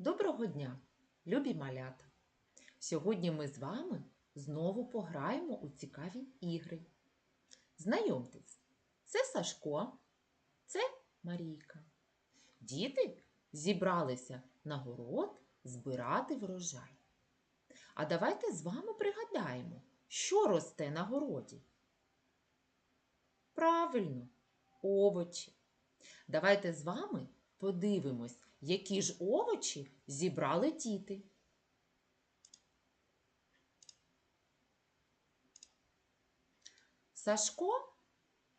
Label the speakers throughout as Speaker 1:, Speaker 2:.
Speaker 1: Доброго дня, любі малята! Сьогодні ми з вами знову пограємо у цікаві ігри. Знайомтесь, це Сашко, це Марійка. Діти зібралися на город збирати врожай. А давайте з вами пригадаємо, що росте на городі. Правильно, овочі. Давайте з вами подивимось, які ж овочі зібрали діти. Сашко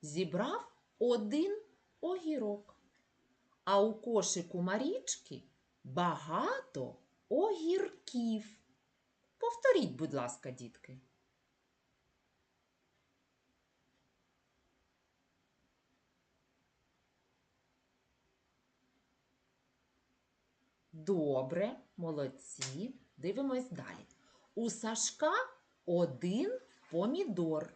Speaker 1: зібрав один огірок, а у кошику Марічки багато огірків. Повторіть, будь ласка, дітки. Добре, молодці. Дивимось далі. У Сашка один помідор,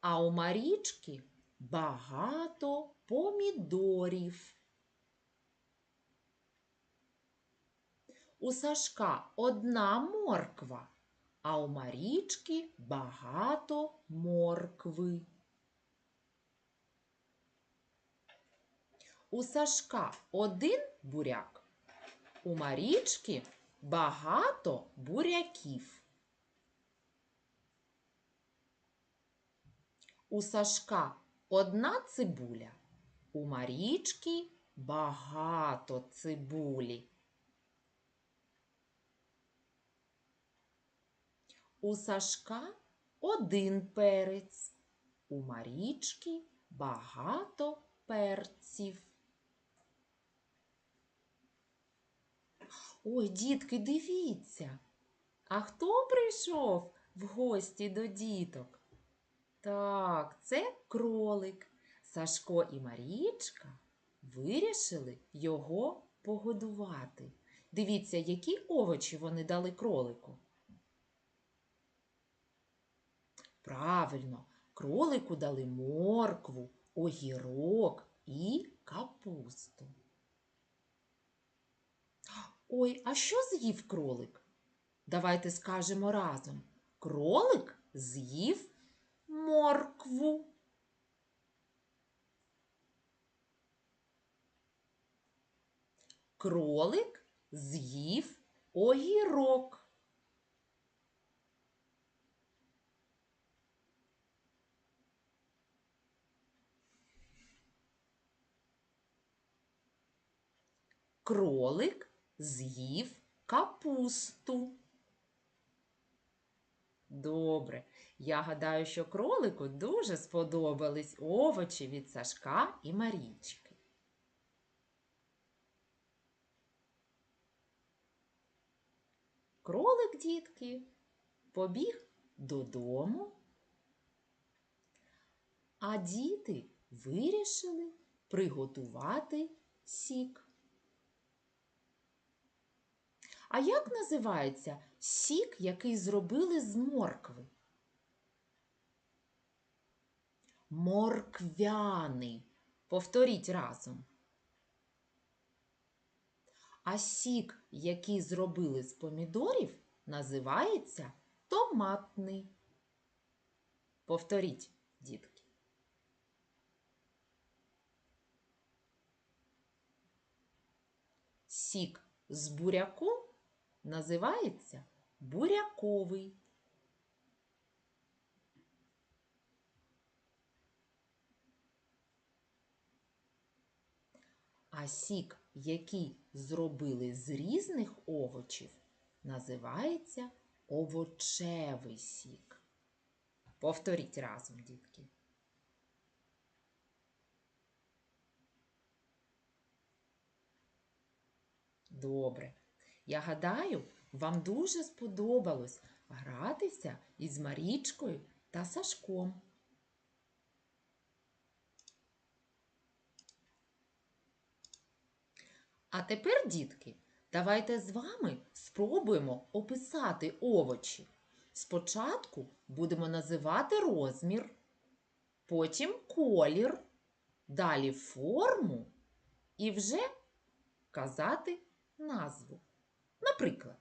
Speaker 1: а у Марічки багато помідорів. У Сашка одна морква, а у Марічки багато моркви. У Сашка один буряк, у Марічки багато буряків. У Сашка одна цибуля, у Марічки багато цибулі. У Сашка один перець, у Марічки багато перців. Ой, дітки, дивіться. А хто прийшов в гості до діток? Так, це кролик. Сашко і Марічка вирішили його погодувати. Дивіться, які овочі вони дали кролику. Правильно, кролику дали моркву, огірок і капусту. Ой, а що з'їв кролик? Давайте скажемо разом. Кролик з'їв моркву. Кролик з'їв огірок. Кролик з'їв капусту. Добре. Я гадаю, що кролику дуже сподобались овочі від Сашка і Марічки. Кролик, дітки, побіг додому, а діти вирішили приготувати сік. А як називається сік, який зробили з моркви? Морквяний. Повторіть разом. А сік, який зробили з помідорів, називається томатний. Повторіть, дітки. Сік з буряком називається буряковий. А сік, який зробили з різних овочів, називається овочевий сік. Повторіть разом, дітки. Добре. Я гадаю, вам дуже сподобалось гратися із Марічкою та Сашком. А тепер, дітки, давайте з вами спробуємо описати овочі. Спочатку будемо називати розмір, потім колір, далі форму і вже казати назву. Наприклад,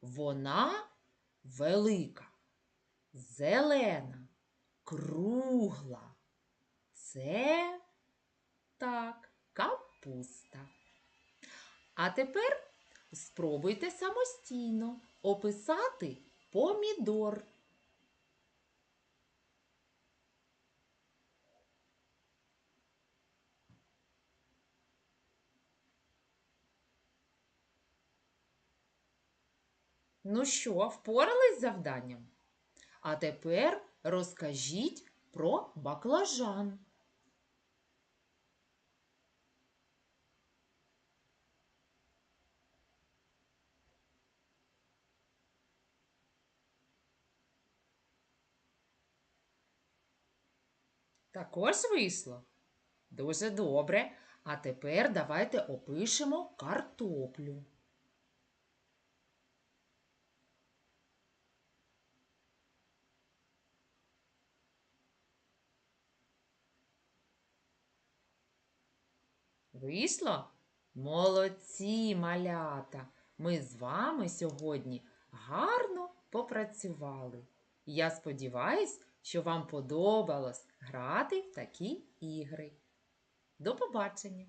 Speaker 1: вона велика, зелена, кругла. Це так, капуста. А тепер спробуйте самостійно описати помідор. Ну що, впорались з завданням? А тепер розкажіть про баклажан. Також вийшло? Дуже добре. А тепер давайте опишемо картоплю. Вийшло? Молодці, малята! Ми з вами сьогодні гарно попрацювали. Я сподіваюсь, що вам подобалось грати в такі ігри. До побачення!